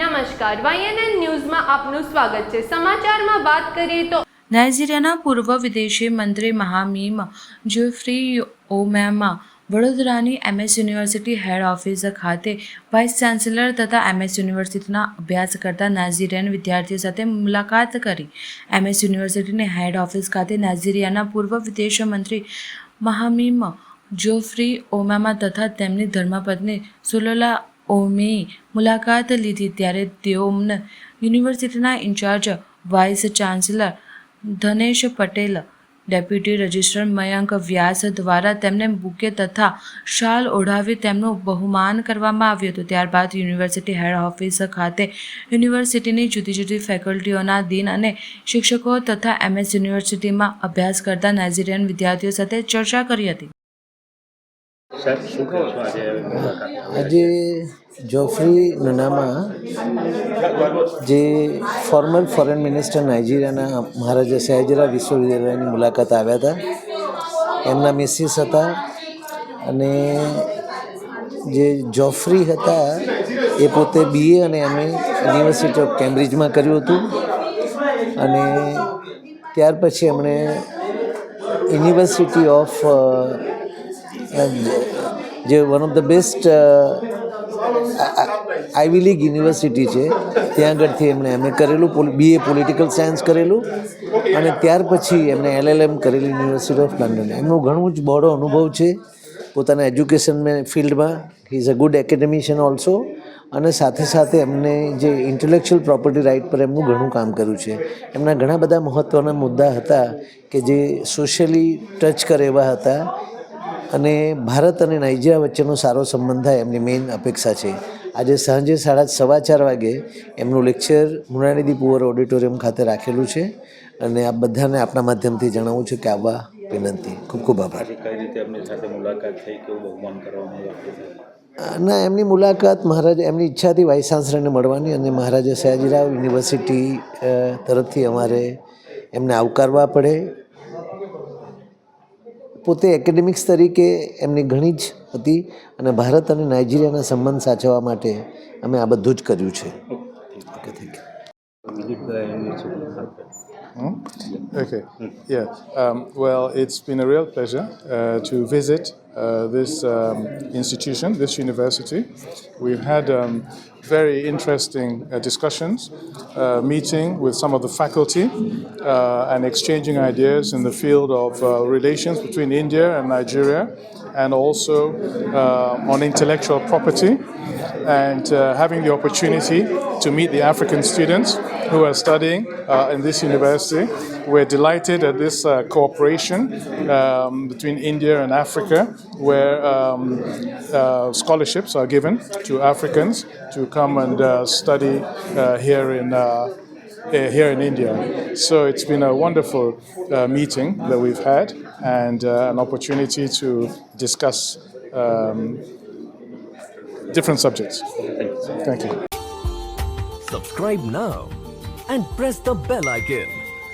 નમસ્કાર વાયએનએન ન્યૂઝમાં આપનું સ્વાગત છે. સમાચારમાં વાત કરીએ તો નાઇજીરિયાના પૂર્વ વિદેશી મંત્રી મહામીમ જોફ્રી ઓમેમા વડોદરાની એમએસ યુનિવર્સિટી હેડ ઓફિસ ખાતે વાઇસ ચાન્સેલર તથા એમએસ યુનિવર્સિટીના અભ્યાસ કરતા નાઇજીરિયન વિદ્યાર્થીઓ સાથે મુલાકાત કરી. એમએસ યુનિવર્સિટીની હેડ ઓફિસ ખાતે નાઇજીરિયાના પૂર્વ વિદેશ મંત્રી મહામીમ જોફ્રી ઓમામા તથા તેમની ધર્મપત્ની સુલોલા ઓમેએ મુલાકાત લીધી ત્યારે તેઓને યુનિવર્સિટીના in charge, vice chancellor Dhanesh Patel, deputy registrar Mayank Vyas દ્વારા તેમને બુકે તથા શાલ ઓઢાવી તેમનું બહુમાન કરવામાં આવ્યું હતું. ત્યારબાદ યુનિવર્સિટી હેડ ઓફિસ ખાતે યુનિવર્સિટીની જુદી જુદી ફેકલ્ટીઓના દિન અને શિક્ષકો તથા એમએસ યુનિવર્સિટીમાં અભ્યાસ કરતા નાઇજીરિયન વિદ્યાર્થીઓ સાથે ચર્ચા કરી હતી. આજે જોફ્રી નનામા જે ફોર્મર ફોરેન મિનિસ્ટર નાઇજીરિયાના મહારાજા સયાજીરા વિશ્વવિદ્યાલયની મુલાકાત આવ્યા હતા. એમના મિસિસ હતા અને જે જોફ્રી હતા એ પોતે બીએ અને એમએ યુનિવર્સિટી ઓફ કેમ્બ્રિજમાં કર્યું હતું. અને ત્યાર પછી એમણે યુનિવર્સિટી ઓફ જે one of the best Ivy league university છે. ત્યાં આગળથી એમણે એમએ કરેલું બીએ પોલિટિકલ સાયન્સ કરેલું. અને ત્યાર પછી એમણે એલએલએમ કરેલી યુનિવર્સિટી ઓફ લંડન એમનું ઘણું જ બહોળો અનુભવ છે પોતાના એજ્યુકેશન ફિલ્ડમાં he is a good academician also અને સાથે સાથે એમને જે ઇન્ટેલેક્ચ્યુઅલ પ્રોપર્ટી રાઇટ પર એમનું ઘણું કામ કર્યું છે. એમના ઘણા બધા મહત્ત્વના મુદ્દા હતા કે જે સોશિયલી ટચ કરે એવા હતા. અને ભારત અને નાઇજીરિયા વચ્ચેનો સારો સંબંધ થાય એમની મેઇન અપેક્ષા છે. આજે સાંજે સાડા સવા ચાર વાગે એમનું લેક્ચર મૃણાનિધિ પુવર ઓડિટોરિયમ ખાતે રાખેલું છે અને આ બધાને આપણા માધ્યમથી જણાવું છું કે આવવા વિનંતી. ખૂબ ખૂબ આભાર. કઈ રીતે એમની સાથે મુલાકાત થઈ? કેવું બહુમાન કરવામાં ના એમની મુલાકાત મહારાજા એમની ઈચ્છાથી વાઇસ ચાન્સલરને મળવાની અને મહારાજા સયાજીરાવ યુનિવર્સિટી તરફથી અમારે એમને આવકારવા પડે. પોતે એકેડેમિક્સ તરીકે એમની ઘણી જ હતી અને ભારત અને નાઇજીરિયાના સંબંધ સાચવવા માટે અમે આ બધું જ કર્યું છે. Okay thank you Hmm? Okay. Yeah. Um, well, it's been a real pleasure uh, to visit uh, this um, institution, this university. We've had um, very interesting uh, discussions, uh, meeting with some of the faculty, uh, and exchanging ideas in the field of uh, relations between India and Nigeria, and also on intellectual property, and having the opportunity to meet the African students who are studying in this university. We're delighted at this uh, cooperation um, between India and Africa, where um, uh, scholarships are given to Africans to come and uh, study uh, here in. Uh, uh, here in India. So it's been a wonderful uh, meeting that we've had and an opportunity to discuss um, different subjects. Thank you. Subscribe now and press the bell icon.